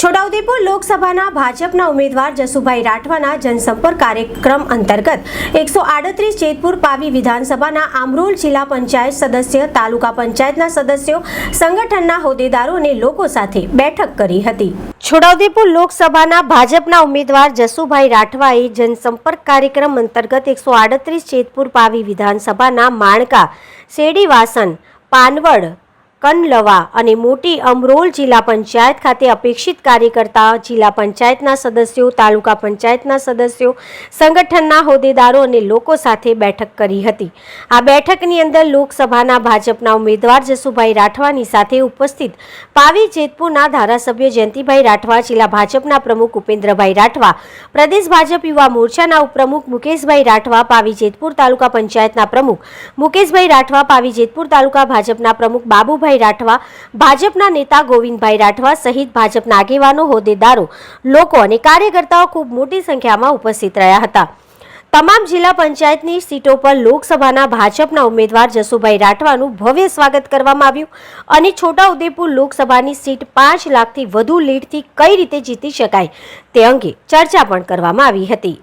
છોટાઉદેપુર લોકસભાના ભાજપના ઉમેદવાર જસુભાઈ રાઠવાના જનસંપર્ક કાર્યક્રમ અંતર્ગત એકસો આડત્રીસ જેતપુર પાવી વિધાનસભાના આમરોલ જિલ્લા પંચાયત સદસ્ય, તાલુકા પંચાયતના સદસ્યો, સંગઠનના હોદ્દેદારો અને લોકો સાથે બેઠક કરી હતી. છોટાઉદેપુર લોકસભાના ભાજપના ઉમેદવાર જસુભાઈ રાઠવાએ જનસંપર્ક કાર્યક્રમ અંતર્ગત એકસો આડત્રીસ જેતપુર પાવી વિધાનસભાના માણકા શેડીવાસન પાનવડ કનલવા અને મોટી અમરોલ જિલ્લા પંચાયત ખાતે અપેક્ષિત કાર્યકર્તા જિલ્લા પંચાયતના સદસ્યો, તાલુકા પંચાયતના સદસ્યો, સંગઠનના હોદ્દેદારો અને લોકો સાથે બેઠક કરી હતી. આ બેઠકની અંદર લોકસભાના ભાજપના ઉમેદવાર જસુભાઈ રાઠવાની સાથે ઉપસ્થિત પાવી જેતપુરના ધારાસભ્ય જયંતિભાઈ રાઠવા, જિલ્લા ભાજપના પ્રમુખ ઉપેન્દ્રભાઈ રાઠવા, પ્રદેશ ભાજપ યુવા મોરચાના ઉપપ્રમુખ મુકેશભાઈ રાઠવા, પાવી જેતપુર તાલુકા પંચાયતના પ્રમુખ મુકેશભાઈ રાઠવા, પાવી જેતપુર તાલુકા ભાજપના પ્રમુખ બાબુભાઈ રાઠવા, ભાજપના નેતા ગોવિંદભાઈ રાઠવા સહિત ભાજપના આગેવાનો, હોદ્દેદારો, લોકો અને કાર્યકર્તાઓ ખૂબ મોટી સંખ્યામાં ઉપસ્થિત રહ્યા હતા. તમામ જિલ્લા પંચાયતની સીટો પર લોકસભાના ભાજપના ઉમેદવાર જસુભાઈ રાઠવાનું ભવ્ય સ્વાગત કરવામાં આવ્યું અને છોટાઉદેપુર લોકસભાની સીટ પાંચ લાખથી વધુ લીડથી કઈ રીતે જીતી શકાય તે અંગે ચર્ચા પણ કરવામાં આવી હતી.